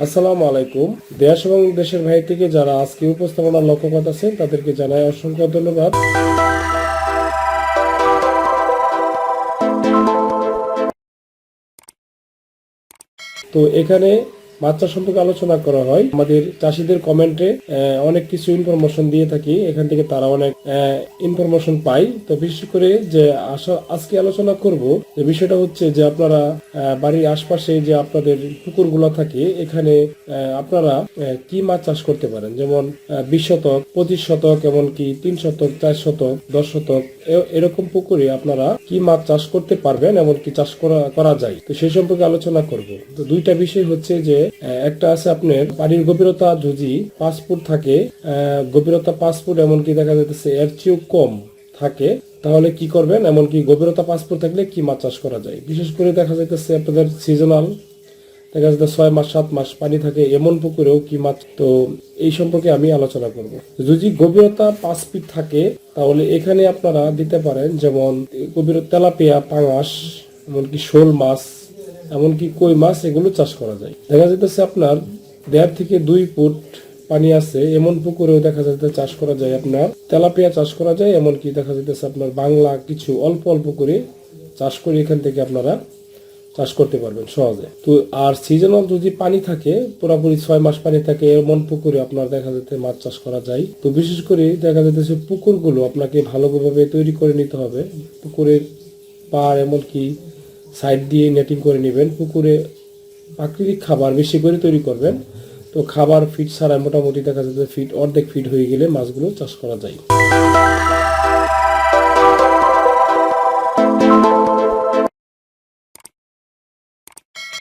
আসসালামু আলাইকুম। দেশ এবং দেশের ভাই থেকে যারা আজকে উপস্থাপনার লক্ষ্য করতেছেন তাদেরকে জানাই অসংখ্য ধন্যবাদ। তো এখানে বাচ্চা সম্পর্কে আলোচনা করা হয়। আমাদের চাষিদের কমেন্টে অনেক কিছু ইনফরমেশন দিয়ে থাকি। এখান থেকে তারা অনেক ইনফরমেশন পায়। তো বিশেষ করে যে আজকে আলোচনা করব, যে বিষয়টা হচ্ছে যে আপনারা বাড়ির আশপাশে যে আপনাদের পুকুরগুলো থাকে, এখানে আপনারা কি মাছ চাষ করতে পারেন? যেমন বিশ শতক, পঁচিশ শতক, এমনকি তিন শতক, চার শতক, দশ শতক এরকম পুকুরে আপনারা কি মাছ চাষ করতে পারবেন? এমনকি চাষ করা করা যায়? তো সেই সম্পর্কে আলোচনা করব। তো দুইটা বিষয় হচ্ছে যে একটা আছে আপনার পানির গভীরতা যদি পাঁচ থাকে গভীরতা পাঁচ ফুট এমনকি দেখা যাচ্ছে এর চেয়েও কম থাকে, তাহলে কি করবেন? এমনকি গভীরতা পাঁচ থাকলে কি মাছ চাষ করা যায়? বিশেষ করে দেখা যাইতেছে আপনাদের সিজনাল দেখা যাচ্ছে ছয় মাস, সাত মাস পানি থাকে এমন পুকুরেও কি মাছ তো এই সম্পর্কে আমি আলোচনা করব। যদি গভীরতা পাঁচ ফিট থাকে, তাহলে এখানে আপনারা দিতে পারেন যেমন গভীর তেলাপিয়া, পাঙাশ, এমনকি শোল মাছ এমনকি কই মাছ এগুলো চাষ করা যায়। দেখা যাইতেছে আপনার দেড় থেকে দুই ফুট পানি আছে, এমন পুকুরেও দেখা যাচ্ছে চাষ করা যায় আপনার। তেলাপিয়া চাষ করা যায়, এমনকি দেখা যাইতেছে আপনার বাংলা কিছু অল্প অল্প করে চাষ করে এখান থেকে আপনারা চাষ করতে পারবেন সহজে। তো আর সিজনাল যদি পানি থাকে, পুরোপুরি ছয় মাস পানি থাকে, এমন পুকুরে আপনার দেখা যেতে মাছ চাষ করা যায়। তো বিশেষ করে দেখা যাচ্ছে পুকুরগুলো আপনাকে ভালোভাবে তৈরি করে নিতে হবে। পুকুরের পার এমনকি সাইড দিয়ে নেটিং করে নেবেন, পুকুরে প্রাকৃতিক খাবার বেশি করে তৈরি করবেন। তো খাবার ফিট ছাড়া মোটামুটি দেখা যাচ্ছে ফিট অর্ধেক ফিট হয়ে গেলে মাছগুলো চাষ করা যায়।